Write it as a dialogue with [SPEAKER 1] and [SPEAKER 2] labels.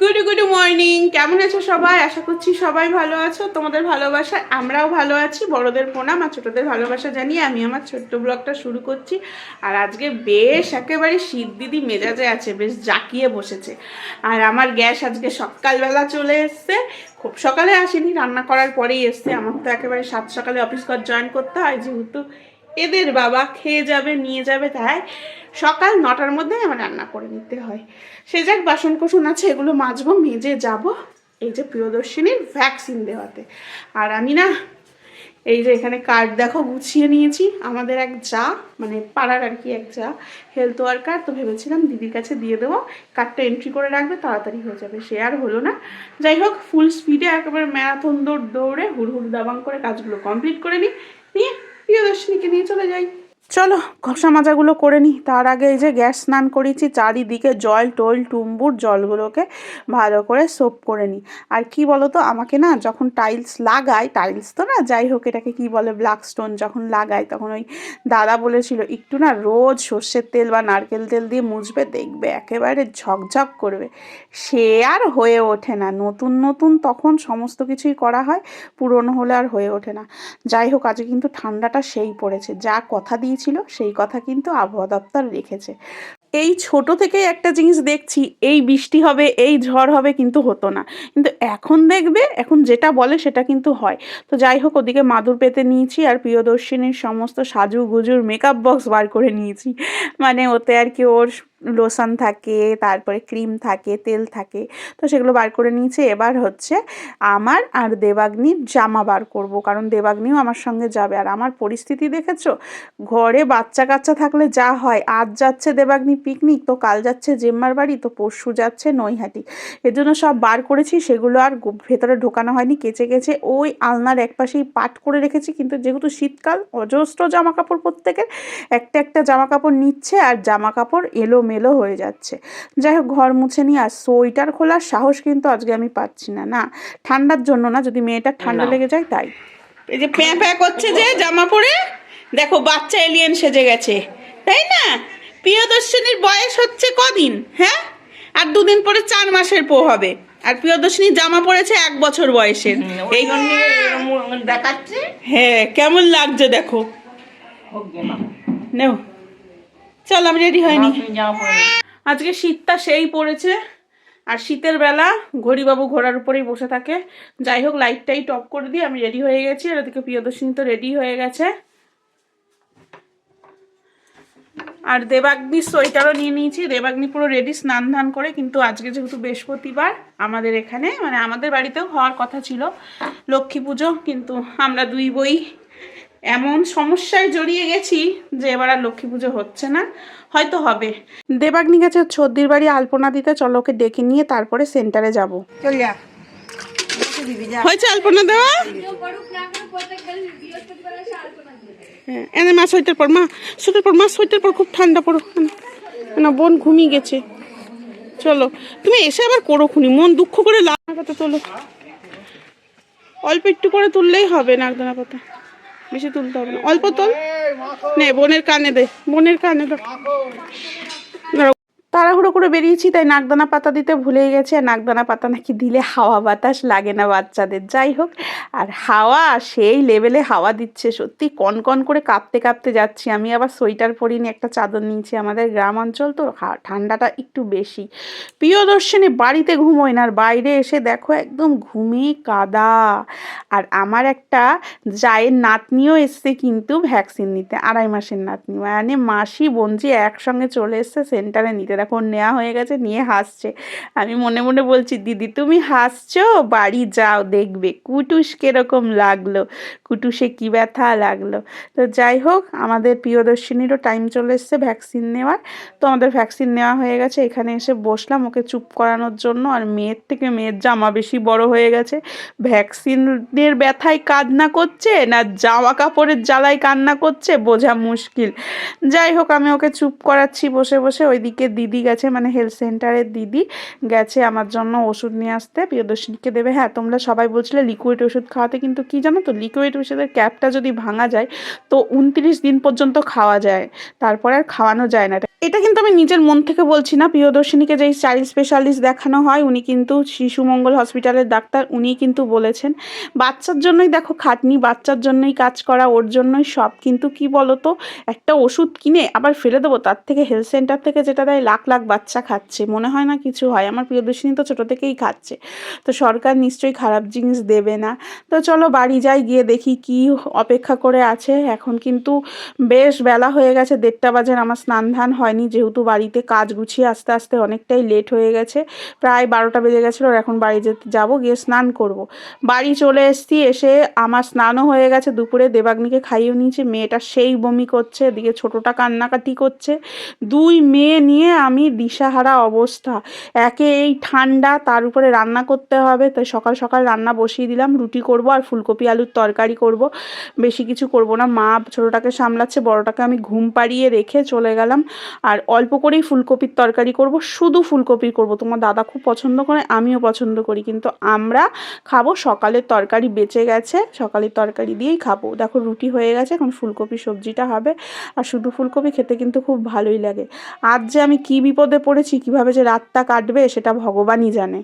[SPEAKER 1] Good good morning কেমন আছো সবাই? আশা করছি সবাই ভালো আছো। তোমাদের ভালোবাসা আমরাও ভালো আছি। বড়দের প্রণাম আর ছোটোদের ভালোবাসা জানিয়ে আমি আমার ছোট্ট ব্লগটা শুরু করছি। আর আজকে বেশ একেবারে শীত দিদি মেজাজে আছে, বেশ জাকিয়ে বসেছে। আর আমার গ্যাস আজকে সকালবেলা চলে এসছে। খুব সকালে আসেনি, রান্না করার পরেই এসছে। আমার তো একেবারে সাত সকালে অফিস ঘর জয়েন করতে হয়, যেহেতু এদের বাবা খেয়ে যাবে, নিয়ে যাবে, তাই সকাল নটার মধ্যে আমার রান্না করে নিতে হয়। সে যাক বাসন কোসন আছে, এগুলো মাজবো, মেজে যাব। এই যে প্রিয়দর্শিনীর ভ্যাকসিন দেওয়াতে। আর আমি না, এই যে এখানে কার্ড দেখো, গুছিয়ে নিয়েছি। আমাদের এক যা মানে পাড়ার আর কি এক যা হেলথ ওয়ার্কার তো ভেবেছিলাম দিদির কাছে দিয়ে দেবো। কার্ডটা এন্ট্রি করে রাখবে, তাড়াতাড়ি হয়ে যাবে। সে আর হলো না। যাই হোক ফুল স্পিডে একেবারে ম্যারাথন দৌড় দৌড়ে হুড় হুড় দাবাং করে কাজগুলো কমপ্লিট করে নিই। নিয়ে প্রিয়দর্শিনীকে নিয়ে চলে যাই। চলো ঘষা মাজাগুলো করে নিই। তার আগে এই যে গ্যাস স্নান করেছি, চারিদিকে জল, টল, টুম্বুর জলগুলোকে ভালো করে সোপ করে নিই। আর কি বলো তো আমাকে না যখন টাইলস লাগাই, টাইলস তো না, যাই হোক এটাকে কি বলে, ব্ল্যাক স্টোন যখন লাগাই, তখন ওই দাদা বলেছিল, একটু না রোজ সর্ষের তেল বা নারকেল তেল দিয়ে মুছবে, দেখবে একেবারে ঝকঝক করবে। সে আর হয়ে ওঠে না। নতুন নতুন তখন সমস্ত কিছুই করা হয়, পুরনো হলে আর হয়ে ওঠে না। যাই হোক, আজকে কিন্তু ঠান্ডাটা সেই পড়েছে। যা কথা দিয়েছিল সেই কথা কিন্তু আবহাওয়া দপ্তর রেখেছে এই ছোট থেকে একটা জিনিস দেখছি, এই বৃষ্টি হবে, এই ঝড় হবে কিন্তু হতো না। কিন্তু এখন দেখবে, এখন যেটা বলে সেটা কিন্তু হয়। তো যাই হোক, ওদিকে মাদুর পেতে নিয়েছি আর প্রিয়দর্শিনীর সমস্ত সাজু গুজুর মেকআপ বক্স বার করে নিয়েছি। মানে ওতে আর কি ওর লোশন থাকে, তারপরে ক্রিম থাকে, তেল থাকে। তো সেগুলো বার করে নিয়েছি। এবার হচ্ছে আমার আর দেবাগ্নির জামা বার করব, কারণ দেবাগ্নিও আমার সঙ্গে যাবে। আর আমার পরিস্থিতি দেখেছ? ঘরে বাচ্চা কাচ্চা থাকলে যা হয়, আজ যাচ্ছে দেবাগ্নি পিকনিক তো কাল যাচ্ছে জেম্মার বাড়ি, তো পরশু যাচ্ছে নৈহাটি। এর জন্য সব বার করেছি, সেগুলো আর ভেতরে ঢোকানো হয়নি, কেচে কেচে ওই আলনার একপাশেই পাট করে রেখেছি, কিন্তু যেহেতু শীতকাল, অজস্র জামা কাপড় প্রত্যেকের, একটা একটা জামা কাপড় নিচ্ছে, আর জামা কাপড় এলোমেলো হয়ে যাচ্ছে। যাই হোক ঘর মুছে নিয়ে আর সোয়েটার খোলার সাহস কিন্তু আজকে আমি পাচ্ছি না। না ঠান্ডার জন্য না যদি মেয়েটার ঠান্ডা লেগে যায় তাই। এই যে প্যাঁ প্যাঁ করছে যে জামা পরে দেখো বাচ্চা এলিয়েন সেজে গেছে। তাই না? প্রিয়দর্শিনীর বয়স হচ্ছে কদিন হ্যাঁ? আর দুদিন পরে চার মাসের পো হবে। আর প্রিয়দর্শিনী জামা পড়েছে এক বছর বয়সের।
[SPEAKER 2] এই দেখাচ্ছে।
[SPEAKER 1] হ্যাঁ কেমন লাগছে দেখো। নেও। চল আমি রেডি হয়নি। আজকে শীতটা সেই পড়েছে। আর শীতের বেলা ঘড়িবাবু ঘোড়ার উপরেই বসে থাকে। যাই হোক লাইটটাই টপ করে দিয়ে আমি রেডি হয়ে গেছি। আর ওদিকে প্রিয়দর্শিনী তো রেডি হয়ে গেছে। আর দেবাগ্নি সোয়েটারও নিয়ে নিয়েছি। দেবাগ্নি পুরো রেডি স্নান ধান করে। কিন্তু আজকে যেহেতু বৃহস্পতিবার আমাদের এখানে মানে আমাদের বাড়িতেও হওয়ার কথা ছিল। লক্ষ্মী পুজো কিন্তু আমরা দুই বই এমন সমস্যায় জড়িয়ে গেছি যে এবার আর লক্ষ্মী পুজো হচ্ছে না হয়তো হবে। দেবাগ্নি গেছে ছর্দির বাড়ি আলপনা দিতে চলো ওকে ডেকে নিয়ে তারপরে সেন্টারে যাব। হয়েছে আলপনা দেওয়া? হ্যাঁ এনে মা সোয়েটার পর মা সোয়েটার পর মা সোয়েটার পর খুব ঠান্ডা পড়ো। না বোন ঘুমিয়ে গেছে। চলো তুমি এসে আবার করো খুনি মন দুঃখ করে লাভ পাতা তোলো। অল্প একটু করে তুললেই হবে নাকদানা পাতা বেশি তুলতে হবে না। অল্প তোল। নে বোনের কানে দে। বোনের কানে দাঁড়াও। তাড়াহুড়ো করে বেরিয়েছি, তাই নাকদানা পাতা দিতে ভুলেই গেছে। আর নাকদানা পাতা নাকি দিলে হাওয়া বাতাস লাগে না বাচ্চাদের। যাই হোক, আর হাওয়া, সেই লেভেলে হাওয়া দিচ্ছে। সত্যি কনকন করে কাঁপতে কাঁপতে যাচ্ছি। আমি আবার সোয়েটার পরিনি একটা চাদর নিয়েছি আমাদের গ্রাম অঞ্চল, তো ঠান্ডাটা একটু বেশি। প্রিয়দর্শনে বাড়িতে ঘুমোয় না, আর বাইরে এসে দেখো একদম ঘুমে কাদা। আর আমার একটা জায়ের নাতনিও এসছে কিন্তু ভ্যাকসিন নিতে, আড়াই মাসের নাতনি। মানে মাসি, বোনজি একসঙ্গে চলে এসছে, সেন্টারে নিতে। দেখো ওর নেওয়া হয়ে গেছে, নিয়ে হাসছে। আমি মনে মনে বলছি, দিদি, তুমি হাসছো? বাড়ি যাও, দেখবে। কুটুস কীরকম লাগল? কুটুসে কি ব্যথা লাগল? তো যাই হোক, আমাদের প্রিয়দর্শিনীরও টাইম চলে এসছে ভ্যাকসিন নেওয়ার। তো আমাদের ভ্যাকসিন নেওয়া হয়ে গেছে, এখানে এসে বসলাম ওকে চুপ করানোর জন্য। আর মেয়ের থেকে মেয়ের জামা বেশি বড় হয়ে গেছে। ভ্যাকসিনের ব্যথায় কান্না করছে না জামা কাপড়ের জ্বালায় কান্না করছে? বোঝা মুশকিল। যাই হোক, আমি ওকে চুপ করাচ্ছি বসে বসে। ওইদিকে দিদি দিদি গেছে মানে হেলথ সেন্টারের দিদি গেছে আমার জন্য ওষুধ নিয়ে আসতে। প্রিয়দর্শিনীকে দেবে। হ্যাঁ তোমরা সবাই বলছিলে লিকুইড ওষুধ খাওয়াতে, কিন্তু কি জানো তো লিকুইড ওষুধের ক্যাপটা যদি ভাঙা যায়, তো উনত্রিশ দিন পর্যন্ত খাওয়া যায়। তারপর আর খাওয়ানো যায় না। এটা কিন্তু আমি নিজের মন থেকে বলছি না। প্রিয়দর্শিনীকে যেই চাইল্ড স্পেশালিস্ট দেখানো হয়, উনি কিন্তু শিশু মঙ্গল হসপিটালের ডাক্তার উনিই কিন্তু বলেছেন, বাচ্চার জন্যই দেখো খাটনি, বাচ্চার জন্যই কাজ করা, ওর জন্যই সব। কিন্তু কি বলতো, একটা ওষুধ কিনে আবার ফেলে দেবো, তার থেকে হেলথ সেন্টার থেকে যেটা দেয় লাখ লাখ বাচ্চা খাচ্ছে, মনে হয় না কিছু হয়। আমার প্রিয়দর্শিনী তো ছোটো থেকেই খাচ্ছে। তো সরকার নিশ্চয়ই খারাপ জিনিস দেবে না। তো চলো বাড়ি যাই, গিয়ে দেখি কি অপেক্ষা করে আছে। এখন কিন্তু বেশ বেলা হয়ে গেছে, দেড়টা বাজে আমার স্নান ধান হয়নি। যেহেতু বাড়িতে কাজ গুছিয়ে আস্তে আস্তে অনেকটাই লেট হয়ে গেছে, প্রায় বারোটা বেজে গেছিল আর এখন বাড়ি যেতে যাব, গিয়ে স্নান করব। বাড়ি চলে এসেছি, এসে আমার স্নানও হয়ে গেছে, দুপুরে দেবাগ্নিকে খাইয়ে নিয়েছি। মেয়েটা সেই বমি করছে, এদিকে ছোটোটা কান্নাকাটি করছে। দুই মেয়ে নিয়ে আমি দিশাহারা অবস্থা। একে এই ঠান্ডা, তার উপরে রান্না করতে হবে। তাই সকাল সকাল রান্না বসিয়ে দিলাম, রুটি করব আর ফুলকপি, আলুর তরকারি করব। বেশি কিছু করব না। মা ছোটোটাকে সামলাচ্ছে, বড়টাকে আমি ঘুম পাড়িয়ে রেখে চলে গেলাম। আর অল্প করেই ফুলকপির তরকারি করব, শুধু ফুলকপি করব। তোমার দাদা খুব পছন্দ করে, আমিও পছন্দ করি। কিন্তু আমরা খাব সকালের তরকারি বেঁচে গেছে, সকালের তরকারি দিয়েই খাব। দেখো রুটি হয়ে গেছে, এখন ফুলকপি সবজিটা হবে। আর শুধু ফুলকপি খেতে কিন্তু খুব ভালোই লাগে। আজ যে আমি কি বিপদে পড়েছি কীভাবে যে রাতটা কাটবে সেটা ভগবানই জানে।